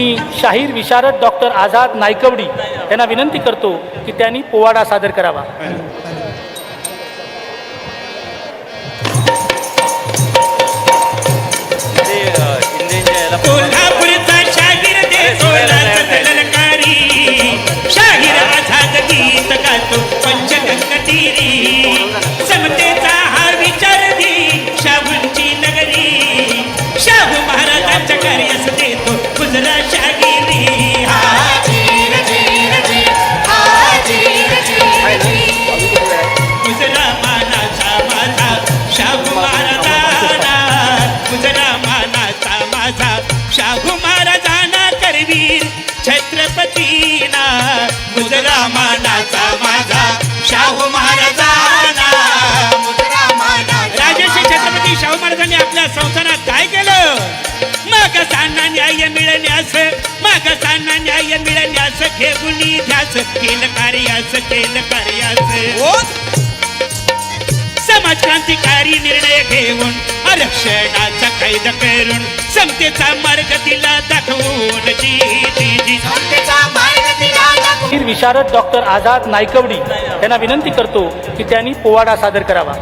मी शाहीर विशारद डॉक्टर आझाद नायकवडी यांना विनंती करतो की त्यांनी पोवाडा सादर करावा. पतीना मुजरा मानाचा माझा शाहू महाराजांना. राजश्री छत्रपती शाहू महाराजांनी आपल्या संसारात काय केलं? मागासांना न्याय मिळण्यास मागासांना न्याय मिळण्यास घेऊन ध्यास केलं कार्यास केलं कार्यास. हो? क्रांतिकारी निर्णय घेऊन आरक्षणाचा कायदा करून समतेचा मार्ग तिला दाखवून विशारद डॉक्टर आझाद नायकवडी यांना विनंती करतो की त्यांनी पोवाडा सादर करावा.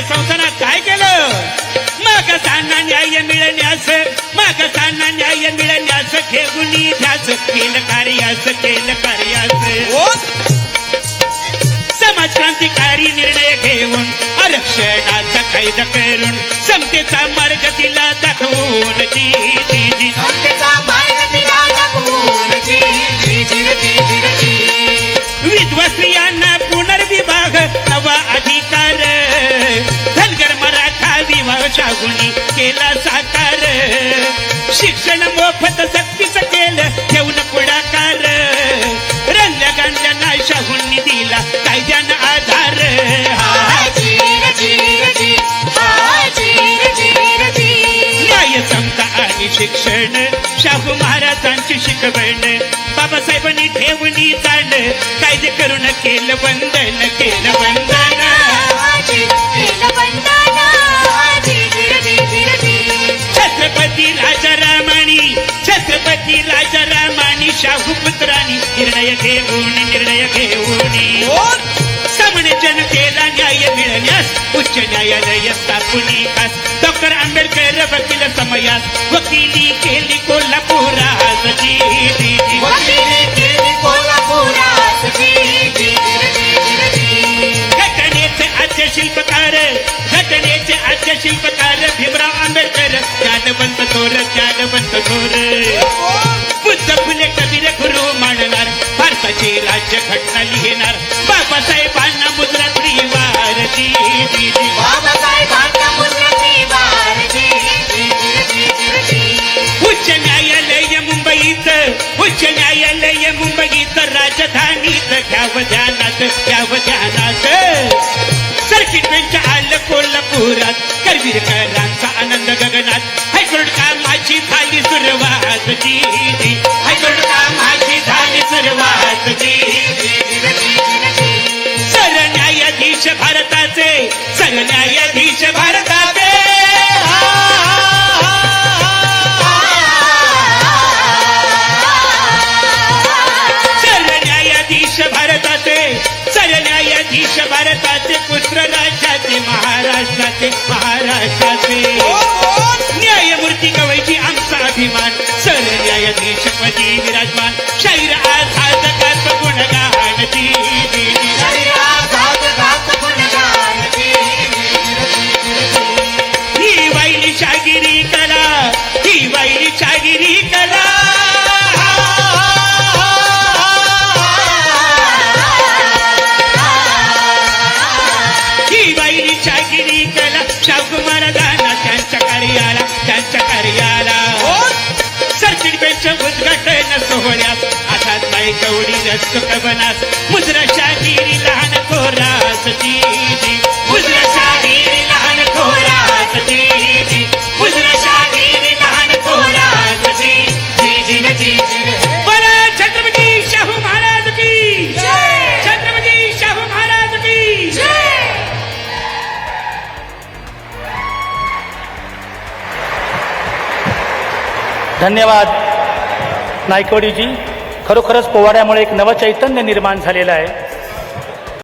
संसारात काय केलं? मागासांना न्याय मिळण्यास मागासांना न्याय मिळण्यास घेऊन ध्यास. केलं कार्यास केलं कार्यास. समाज क्रांतिकारी निर्णय घेऊन आरक्षणाचा कायदा करून समतेचा मार्ग तिला दाखवून. जी जी जी. विधवा विवाह केला साकार शिक्षण मोफत सक्तीच केलं ठेवून पुढाकार रंगल्या गांधल्यांना शाहून दिला कायद्यानं आधार न्याय समता आणि शिक्षण शाहू महाराजांची शिकवण बाबासाहेबांनी ठेवणी चाल कायदे करून केलं बंधन केलं बंधन छत्रपती राजारामानी छत्रपती राजारामानी शाहू पुत्रांनी निर्णय घेऊन निर्णय घेऊन. सामान्य जनतेला न्याय मिळण्यास उच्च न्यायालय स्थापन डॉक्टर आंबेडकर वकील समयास वकिली केली कोल्हापुरात. शिल्पकार घटनेचे आद्य शिल्पकार भीमराव आंबेडकर ज्ञानवंत थोर ज्ञानवंत थोर. बुद्ध फुले कबीर गुरु मानणार भारताची राज्य घटना लिहिणार. आनंद गगनात. हायकोर्ट कामाची झाली सुरुवात जी जी हायकोर्ट कामाची झाली सुरुवात जी सरन्यायाधीश भारताचे सरन्यायाधीश भारत सरन्यायाधीश पदी विराजमान होण्यास सोहळ्यात असाच बाई गवडी रस्त कवनास मुजराच्या गिरी लहान थोरास लहान लहान जी जी जी जी. महाराज महाराज धन्यवाद. नायकवडीजी खरोखरच पोवाड्यामुळे एक नवचैतन्य निर्माण झालेलं आहे.